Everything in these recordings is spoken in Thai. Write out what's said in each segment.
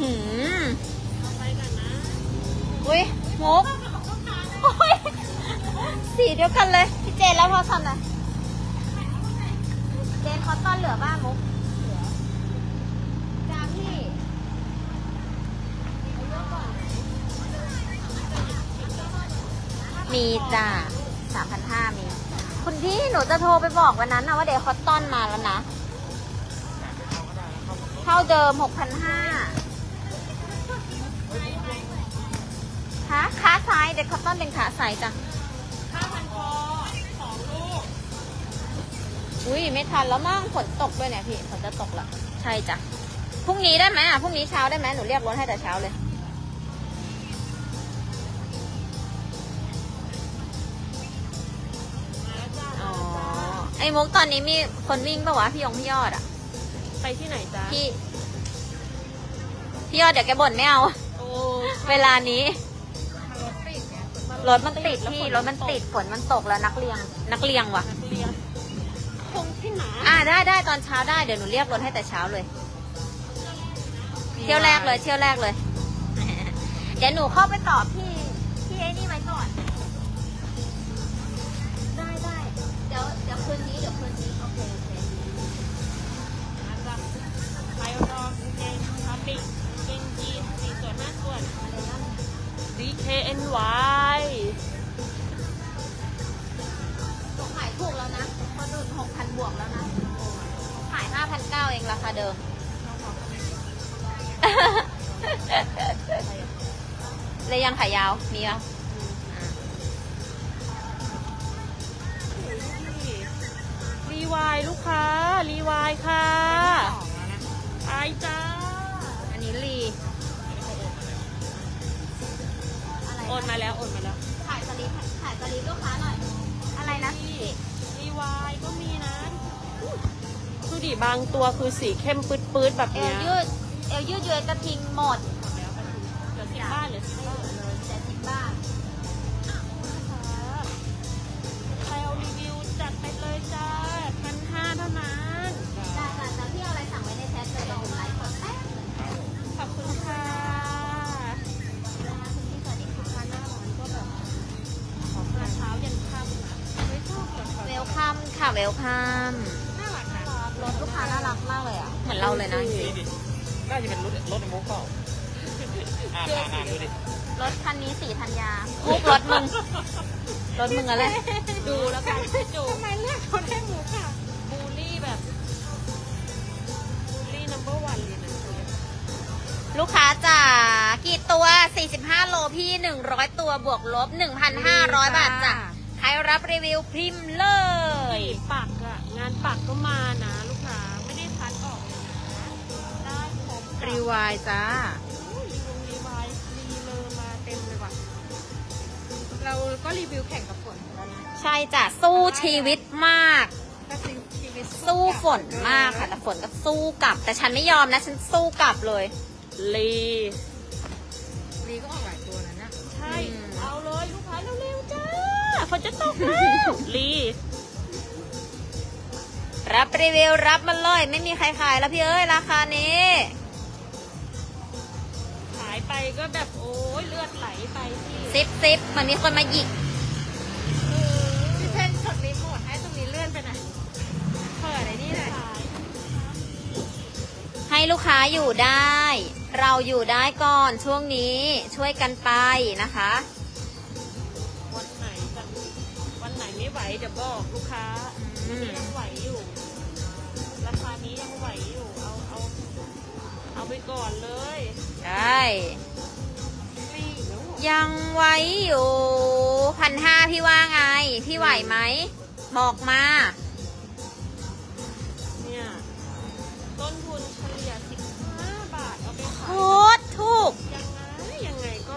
หืมไปกันนะอุ้ยมุกโอ้ยสีเดียวกันเลย พี่เจนแล้วพอสันอะเจนคอตตอนเหลือบ้างมุกเหลือจ้าพี่มีจ้าสามพันห้ามี คุณพี่หนูจะโทรไปบอกวันนั้นนะว่าเดี๋ยวคอตตอนมาแล้วนะ เท่าเดิมหกพันห้า ขาขาซ้ายเด็กคอตตอนเป็นขาซ้ายจ้ะข้าวพันคอสองลูกอุ้ยไม่ทันแล้วมั่งฝนตกด้วยเนี่ยพี่ฝนจะตกแล้วใช่จ้ะพรุ่งนี้ได้ไหมอะพรุ่งนี้เช้าได้ไหมหนูเรียกรถให้แต่เช้าเลยมาแล้วจ้าอ๋อ ไอ้มุกตอนนี้มีคนวิ่งปะวะพี่ยงพี่ยอดอะ ไปที่ไหนจ้าพี่ พี่ยอดเดี๋ยวแกบ่นไม่เอา โอ้ เวลานี้รถติดไง รถมันติดพี่รถมันติดฝนมันตกแล้วนักเรียงนักเรียงว่ะนักเรียนคงที่หนาอ่าได้ได้ตอนเช้าได้เดี๋ยวหนูเรียกรถให้แต่เช้าเลย เที่ยวแรกเลยเที่ยวแรกเลย เดี๋ยวหนูเข้าไปตอบพี่พี่ไอ้นี่ไว้ก่อน ได้ได้เดี๋ยวเดี๋ยวคืนนี้เดี๋ยวคืนนี้ เลยยังขายยาว มีปะอ่ารีวายลูกค้า รีวายค่ะไอจ้า อันนี้ลีอะไรโอนมาแล้วโอนมาแล้วขายสลิปขายสลิปลูกค้าหน่อย อะไรนะพี่รีวายก็มีนะดูดิบางตัวคือสีเข้มปื๊ดๆแบบเอเนี้วยยืด เอวยืดเยื้อกระทิงหมด ครเอารีวิวจัดไปเลยจ้าพันห้าเท่านั้นได้ค่ะแต่พี่เอาอะไรสั่งไว้ในแชทเลยเดี๋ยวหนูไลฟ์กดแป๊บนึงขอบคุณค่ะนะคะคุณพี่สวัสดีค่ะร้านหน้าร้านก็แบบของราเช้ายันค่ำนะไม่ชอบแบบเวลคัมค่ะเวลคัมน่ารักนะรถลูกค้าน่ารักมากเลยอะ เหมือนเราเลยนะจริงนี่ดิน่าจะเป็นรถรถในมุกเปล่า อ่านอ่านอ่านดูดิๆรถคันนี้สีธัญญามุกรถมึง รถมึงอะไร ดูแล้วกันจูทำไมเลือกคนให้หมูค่ะบูลลี่แบบบูลลี่ number one เลยนะลูกค้าจ๋ากี่ตัว 45 โลพี่ 100 ตัวบวกลบ 1,500 บาทจ้ะใครรับรีวิวพิมพ์เลยสีปักอะงานปักก็มานะ ลูกค้า ไม่ได้คัดออกเลยนะ ได้ครบจ้ะรีวายจ้า ก็รีวิวแข่งกับฝนแล้วนะใช่จ้ะสู้ชีวิตมาก ก็คือชีวิตสู้ฝนมากค่ะ แต่ฝนก็สู้กลับ แต่ฉันไม่ยอมนะ ฉันสู้กลับเลย ลี รีก็ออกหลายตัวนะเนี่ยใช่ อืม เอาเลยลูกค้าเร็วๆจ้าฝนจะตกแล้วลีรับรีวิวรับมาเลย ไม่มีใครขายแล้วพี่เอ้ยราคานี้ขายไป ก็แบบโอ้ยเลือดไหลไปที่ซิปซิปเหมือนมีคนมาหยิกพี่เพนกดรีโมทให้ตรงนี้เลื่อนไปหน่อยเปิดไอ้นี่หน่อยขายให้ลูกค้าอยู่ได้ เราอยู่ได้ก่อนช่วงนี้ช่วยกันไปนะคะ วันไหนจะวันไหนไม่ไหวเดี๋ยวบอกลูกค้าอืม ยังไหวอยู่ ราคานี้ยังไหวอยู่เอา เอาเอาไปก่อนเลยได้ยังไว้อยู่พันห้าพี่ว่าไง พี่ไหวไหมบอกมา เนี่ยต้นทุนเฉลี่ย15 บาท เอาไปโคขายตรถูกยังไงยังไงก็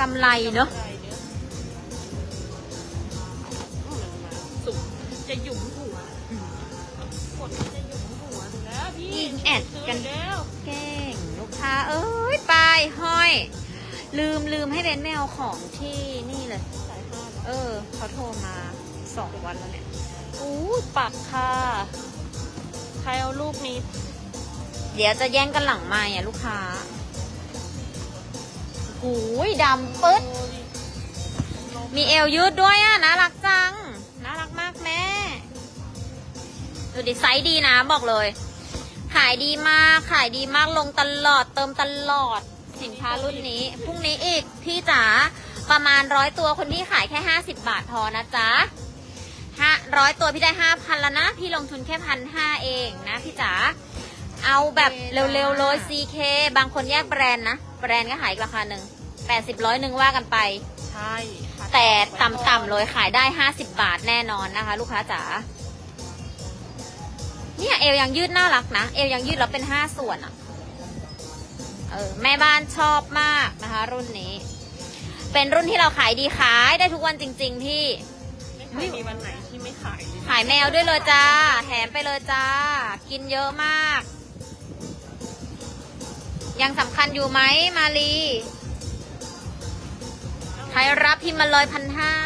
กำไรเนอะกำไรเนอะอืมมาสุกจะหยุมหัว กดจะหยุมหัวอยู่แล้วพี่ยิงแอดกัน ซื้แล้วเก่งลูกค้าเอ้ยไปห้อย ลืมลืมให้เบนไม่เอาของที่นี่เลย สายห้าเออเขาโทรมาสองวันแล้วเนี่ยอู้ปักค่ะ ใครเอารูปนี้ เดี๋ยวจะแย่งกันหลังไมาอะลูกค้าหูยดำปึ๊ด มีเอวยืดด้วยอะน่ารักจัง ดูดิไซส์ดีนะบอกเลย ขายดีมากขายดีมากลงตลอดเติมตลอดสินค้ารุ่นนี้พรุ่งนี้อีกพี่จ๋าประมาณร้อยตัวคนพี่ขายแค่ห้าสิบบาทพอนะจ๊ะห้าร้อยตัวพี่ได้ห้าพันแล้วนะ พี่ลงทุนแค่พันห้าเองนะพี่จ๋าเอาแบบเร็วๆเลย CK บางคนแยกแบรนด์นะ แบรนด์ก็ขายอีกราคาหนึ่งแปดสิบร้อยหนึ่งว่ากันไปใช่ค่ะแต่ต่ำๆเลยขายได้50บาทแน่นอนนะคะ ลูกค้าจ๋า เนี่ยเอวยังยืดน่ารักนะ เอวยังยืดแล้วเป็น5ส่วนอะเออแม่บ้านชอบมากนะคะ รุ่นนี้ เป็นรุ่นที่เราขายดีขายได้ทุกวันจริงๆพี่ ไม่เคยมีวันไหนที่ไม่ขายเลยขายแมวด้วยเลยจ้า แถมไปเลยจ้า กินเยอะมาก ยังสำคัญอยู่ไหมมาลี ใครรับพิมพ์มาเลยพันห้าออกมา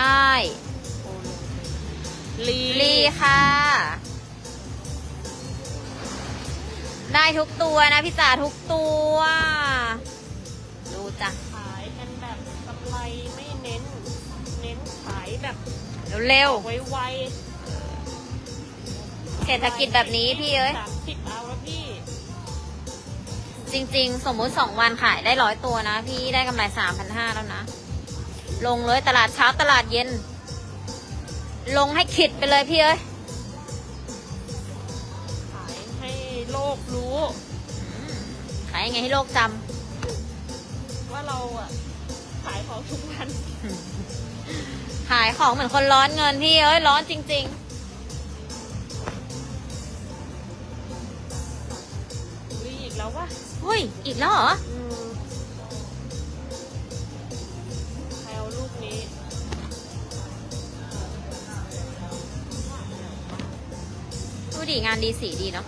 ใช่โปโลลีลีค่ะ ได้ทุกตัวนะพี่จ๋าทุกตัว ดูจ้ะขายกันแบบกำไรไม่เน้น เน้นขายแบบเร็วไวๆเศรษฐกิจแบบนี้พี่เอ้ยสามสิบเอาแล้วพี่ จริง ๆ สมมุติสองวันขายได้ร้อยตัวนะ พี่ได้กำไรสามพันห้าแล้วนะ ลงเลยตลาดเช้าตลาดเย็น ลงให้ขิดไปเลยพี่เอ้ยขายให้โลกรู้ ขายยังไงให้โลกจว่าเราอะขายของทุกวันำขายของเหมือนคนร้อนเงินพี่เอ้ยร้อนจริงลีอีกแล้ววะๆเฮ้ย อีกแล้วเหรอ อื ดูดิงานดีสีดีเนาะ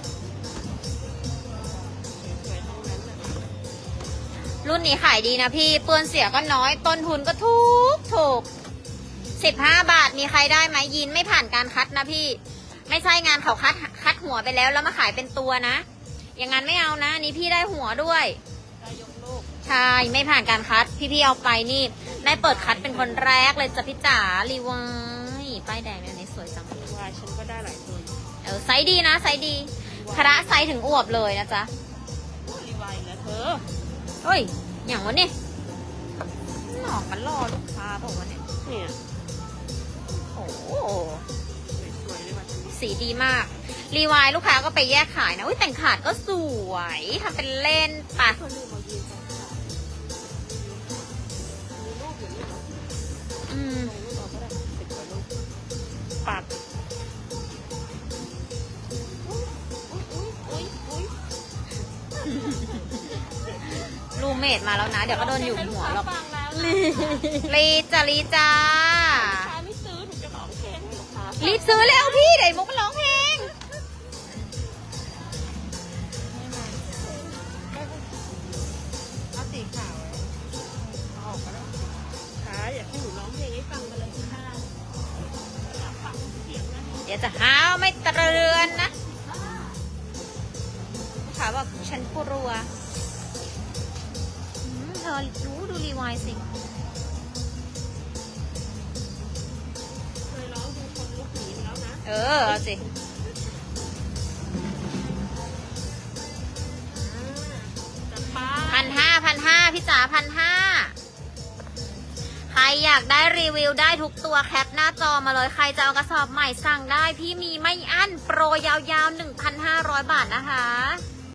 รุ่นนี้ขายดีนะพี่ เปื้อนเสียก็น้อย ต้นทุนก็ถูกถูกสิบห้าบาทมีใครได้ไหมยีนไม่ผ่านการคัดนะพี่ ไม่ใช่งานเขาคัดคัดหัวไปแล้วแล้วมาขายเป็นตัวนะ อย่างนั้นไม่เอานะนนี้พี่ได้หัวด้วยได้ยกลูก ใช่ไม่ผ่านการคัด พี่ๆเอาไปนี่ได้เปิดคัดเป็นคนแรกเลยจ้ะพี่จ๋ารีวายป้ายแดงเนี่ยนี่สวยจังวายฉันก็ได้หลายตัวอยู่เออไซส์ดีนะไซส์ดีคระไซส์ถึงอวบเลยนะจ๊ะรีวายแล้วเธอเฮ้ยอย่างวะเนี่ยหลอกมันล่อลูกค้าบอกว่าวะเนี่ยเนี่ยโอ้โหสวยๆเลยว่ะฉันสีดีมากรีวายลูกค้าก็ไปแยกขายนะอุ้ยแต่งขาดก็สวยทำเป็นเล่นไปะเธอลืมเอายีนไปค่ะ ดมาแล้วนะ เดี๋ยวก็โดนอยู่หัวหรอกฟังแล้วนะรีจ้ารีจ้า ลูกค้าไม่ซื้อหนูจะร้องเพลงให้ลูกค้าฟังรีบซื้อแล้วพี่เดี๋ยวมุกมาร้องเพลง เอาสีขาวเอาออกก็ได้ค่ะอยากให้หนูร้องเพลงให้ฟังมาเลยค่ะอยากฟังเสียงนะเดี๋ยวจะห้าวไม่เตรือนนะลูกค้าบอกฉันกลัวอืม เธอรู้ดูรีวายสิเคยร้องดูคนลุกหนีมาแล้วนะ เออเอาสิจะป้าพันห้าพันห้าพี่จ๋าพันห้าใครอยากได้รีวิวได้ทุกตัวแคปหน้าจอมาเลยใครจะเอากระสอบใหม่สั่งได้ พี่มีไม่อั้นโปรยาวๆ 1,500 บาทนะคะ